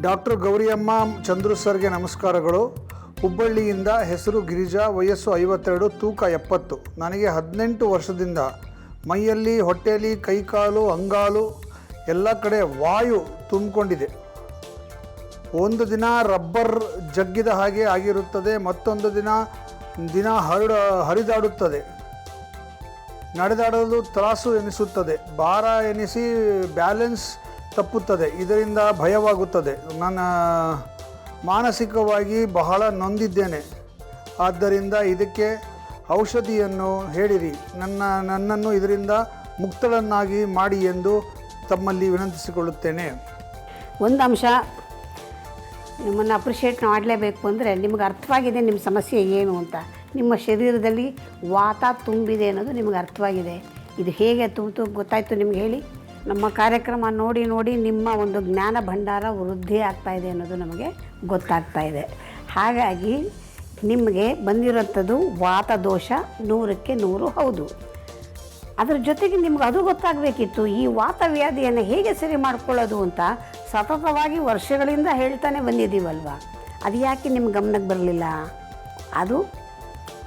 Doctor Gowriamma Chandru ಸರ್ಗೆ ನಮಸ್ಕಾರಗಳು. ಹುಬ್ಬಳ್ಳಿಯಿಂದ ಹೆಸರು ಗಿರಿಜಾ, ವಯಸ್ಸು ಐವತ್ತೆರಡು, ತೂಕ ಎಪ್ಪತ್ತು. ನನಗೆ ಹದಿನೆಂಟು ವರ್ಷದಿಂದ. ಮೈಯಲ್ಲಿ, ಹೊಟ್ಟೆಯಲ್ಲಿ, ಕೈಕಾಲು, ಅಂಗಾಲು, ಎಲ್ಲ ಕಡೆ ವಾಯು ತುಂಬಿಕೊಂಡಿದೆ. ಒಂದು ದಿನ ರಬ್ಬರ್ ಜಗ್ಗಿದ ಹಾಗೆ ಆಗಿರುತ್ತದೆ, ಮತ್ತೊಂದು ದಿನ ದಿನ ಹರಡ, ಹರಿದಾಡುತ್ತದೆ. ನಡೆದಾಡಲು ತ್ರಾಸು ಎನಿಸುತ್ತದೆ. ಭಾರ ಎನಿಸಿ ಬ್ಯಾಲೆನ್ಸ್ ತಪ್ಪುತ್ತದೆ, ಇದರಿಂದ ಭಯವಾಗುತ್ತದೆ. ನನ್ನ ಮಾನಸಿಕವಾಗಿ ಬಹಳ ನೊಂದಿದ್ದೇನೆ. ಆದ್ದರಿಂದ ಇದಕ್ಕೆ ಔಷಧಿಯನ್ನು ಹೇಳಿರಿ. ನನ್ನ, ನನ್ನನ್ನು ಇದರಿಂದ ಮುಕ್ತಳನ್ನಾಗಿ ಮಾಡಿ ಎಂದು ತಮ್ಮಲ್ಲಿ ವಿನಂತಿಸಿಕೊಳ್ಳುತ್ತೇನೆ. ಒಂದು ಅಂಶ, ನಿಮ್ಮನ್ನು ಅಪ್ರಿಷಿಯೇಟ್ ಮಾಡಲೇಬೇಕು ಅಂದರೆ ನಿಮಗೆ ಅರ್ಥವಾಗಿದೆ ನಿಮ್ಮ ಸಮಸ್ಯೆ ಏನು ಅಂತ. ನಿಮ್ಮ ಶರೀರದಲ್ಲಿ ವಾತ ತುಂಬಿದೆ ಅನ್ನೋದು ನಿಮಗೆ ಅರ್ಥವಾಗಿದೆ. ಇದು ಹೇಗೆ ತುಂಬಿತು ಗೊತ್ತಾಯಿತು ನಿಮ್ಗೆ ಹೇಳಿ. ನಮ್ಮ ಕಾರ್ಯಕ್ರಮ ನೋಡಿ ನೋಡಿ ನಿಮ್ಮ ಒಂದು ಜ್ಞಾನ ಭಂಡಾರ ವೃದ್ಧಿ ಆಗ್ತಾ ಇದೆ ಅನ್ನೋದು ನಮಗೆ ಗೊತ್ತಾಗ್ತಾ ಇದೆ. ಹಾಗಾಗಿ ನಿಮಗೆ ಬಂದಿರೋಂಥದ್ದು ವಾತ ದೋಷ ನೂರಕ್ಕೆ ನೂರು ಹೌದು. ಅದರ ಜೊತೆಗೆ ನಿಮ್ಗೆ ಅದು ಗೊತ್ತಾಗಬೇಕಿತ್ತು, ಈ ವಾತವ್ಯಾಧಿಯನ್ನು ಹೇಗೆ ಸರಿ ಮಾಡ್ಕೊಳ್ಳೋದು ಅಂತ ಸತತವಾಗಿ ವರ್ಷಗಳಿಂದ ಹೇಳ್ತಾನೆ ಬಂದಿದ್ದೀವಲ್ವ? ಅದು ಯಾಕೆ ನಿಮ್ಮ ಗಮನಕ್ಕೆ ಬರಲಿಲ್ಲ? ಅದು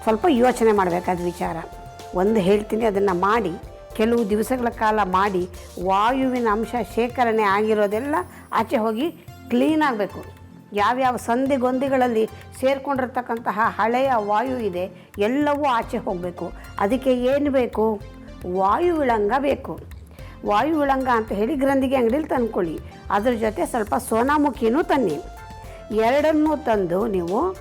ಸ್ವಲ್ಪ ಯೋಚನೆ ಮಾಡಬೇಕಾದ ವಿಚಾರ. ಒಂದು ಹೇಳ್ತೀನಿ, ಅದನ್ನು ಮಾಡಿ. ಕೆಲವು ದಿವಸಗಳ ಕಾಲ ಮಾಡಿ ವಾಯುವಿನ ಅಂಶ ಶೇಖರಣೆ ಆಗಿರೋದೆಲ್ಲ ಆಚೆ ಹೋಗಿ ಕ್ಲೀನ್ ಆಗಬೇಕು. ಯಾವ್ಯಾವ ಸಂಧಿಗೊಂದಿಗಳಲ್ಲಿ ಸೇರಿಕೊಂಡಿರ್ತಕ್ಕಂತಹ ಹಳೆಯ ವಾಯು ಇದೆ ಎಲ್ಲವೂ ಆಚೆ ಹೋಗಬೇಕು. ಅದಕ್ಕೆ ಏನು ಬೇಕು? ವಾಯು ವಿಳಂಗ ಬೇಕು. ವಾಯು ವಿಳಂಗ ಅಂತ ಹೇಳಿ ಗ್ರಂಥಿಗೆ ಅಂಗಡಿಲಿ ತಂದ್ಕೊಳ್ಳಿ. ಅದ್ರ ಜೊತೆ ಸ್ವಲ್ಪ ಸೋನಾಮುಖಿನೂ ತನ್ನಿ. ಎರಡನ್ನೂ ತಂದು ನೀವು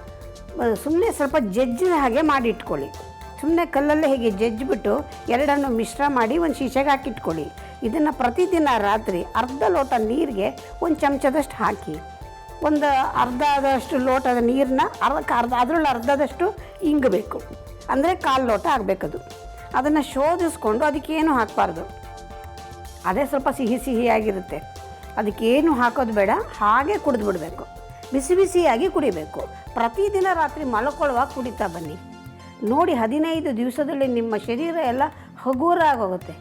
ಸುಮ್ಮನೆ ಸ್ವಲ್ಪ ಜಜ್ಜಿನ ಹಾಗೆ ಮಾಡಿಟ್ಕೊಳ್ಳಿ. ಸುಮ್ಮನೆ ಕಲ್ಲಲ್ಲೇ ಹೀಗೆ ಜಜ್ಜಿಬಿಟ್ಟು ಎರಡನ್ನು ಮಿಶ್ರ ಮಾಡಿ ಒಂದು ಶೀಶೆಗೆ ಹಾಕಿಟ್ಕೊಳ್ಳಿ. ಇದನ್ನು ಪ್ರತಿದಿನ ರಾತ್ರಿ ಅರ್ಧ ಲೋಟ ನೀರಿಗೆ ಒಂದು ಚಮಚದಷ್ಟು ಹಾಕಿ. ಒಂದು ಅರ್ಧ ಆದಷ್ಟು ಲೋಟದ ನೀರನ್ನ ಅರ್ಧಕ್ಕೆ ಅರ್ಧ ಅದರಲ್ಲಿ ಅರ್ಧದಷ್ಟು ಇಂಗಬೇಕು. ಅಂದರೆ ಕಾಲು ಲೋಟ ಆಗಬೇಕದು. ಅದನ್ನು ಶೋಧಿಸ್ಕೊಂಡು ಅದಕ್ಕೇನು ಹಾಕಬಾರ್ದು. ಅದೇ ಸ್ವಲ್ಪ ಸಿಹಿ ಸಿಹಿಯಾಗಿರುತ್ತೆ. ಅದಕ್ಕೇನು ಹಾಕೋದು ಬೇಡ, ಹಾಗೆ ಕುಡಿದು ಬಿಡಬೇಕು ಬಿಸಿ ಬಿಸಿಯಾಗಿ ಕುಡಿಬೇಕು. ಪ್ರತಿದಿನ ರಾತ್ರಿ ಮಲ್ಕೊಳ್ಳುವಾಗ ಕುಡಿತಾ ಬನ್ನಿ. ನೋಡಿ ಹದಿನೈದು ದಿವಸದಲ್ಲಿ ನಿಮ್ಮ ಶರೀರ ಎಲ್ಲ ಹಗುರ ಆಗೋಗುತ್ತೆ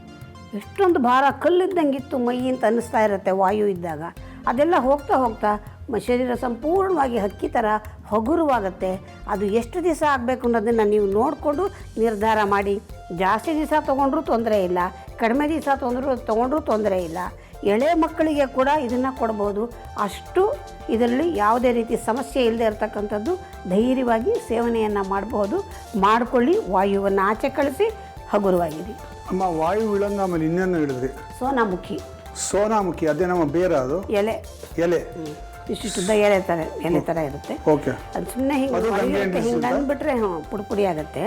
ಎಷ್ಟೊಂದು ಭಾರ ಕಲ್ಲಿದ್ದಂಗಿತ್ತು ಮೈ ಅಂತ ಅನ್ನಿಸ್ತಾ ಇರುತ್ತೆ ವಾಯು ಇದ್ದಾಗ. ಅದೆಲ್ಲ ಹೋಗ್ತಾ ಹೋಗ್ತಾ ಶರೀರ ಸಂಪೂರ್ಣವಾಗಿ ಹಕ್ಕಿ ಥರ ಹಗುರವಾಗುತ್ತೆ. ಅದು ಎಷ್ಟು ದಿವಸ ಆಗಬೇಕು ಅನ್ನೋದನ್ನು ನೀವು ನೋಡಿಕೊಂಡು ನಿರ್ಧಾರ ಮಾಡಿ. ಜಾಸ್ತಿ ದಿವಸ ತೊಗೊಂಡ್ರೂ ತೊಂದರೆ ಇಲ್ಲ. ಕಡಿಮೆ ದಿವಸ ತೊಂದರೂ, ತೊಗೊಂಡ್ರೂ ತೊಂದರೆ ಇಲ್ಲ. ಎಳೆ ಮಕ್ಕಳಿಗೆ ಕೂಡ ಇದನ್ನು ಕೊಡ್ಬೋದು. ಅಷ್ಟು ಇದರಲ್ಲಿ ಯಾವುದೇ ರೀತಿ ಸಮಸ್ಯೆ ಇಲ್ಲದೆ ಇರತಕ್ಕಂಥದ್ದು ಧೈರ್ಯವಾಗಿ ಸೇವನೆಯನ್ನು ಮಾಡಬಹುದು. ಮಾಡಿಕೊಳ್ಳಿ ವಾಯುವನ್ನು ಆಚೆ ಕಳಿಸಿ ಹಗುರವಾಗಿರಿ. ಅಮ್ಮ ವಾಯು ವಿಳಂಗ ಆಮೇಲೆ ಇನ್ನೇನು ಹೇಳಿದ್ರಿ. ಸೋನಾಮುಖಿ. ಸೋನಾಮುಖಿ ಅದೇ ನಮ್ಮ ಬೇರ ಅದು? ಎಲೆ ಎಲೆ ಇಷ್ಟಿಷ್ಟುದ್ದ ಎಲೆ ಥರ ಎಲೆ ಥರ ಇರುತ್ತೆ. ಓಕೆ. ಅದು ಸುಮ್ಮನೆ ಹಿಂಗೆ ಹಿಂಗೆ ಅಂದ್ಬಿಟ್ರೆ ಹ್ಞೂ ಪುಡಿ ಪುಡಿ ಆಗುತ್ತೆ.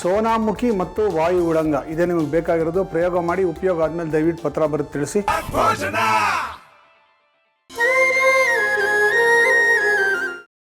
ಸೋನಾಮುಖಿ ಮತ್ತು ವಾಯು ಉಡಂಗ. ಇದೇ ನಿಮಗೆ ಬೇಕಾಗಿರೋದು. ಪ್ರಯೋಗ ಮಾಡಿ ಉಪಯೋಗ ಆದಮೇಲೆ ದಯವಿಟ್ಟು ಪತ್ರ ಬರುತ್ತೆ ತಿಳಿಸಿ.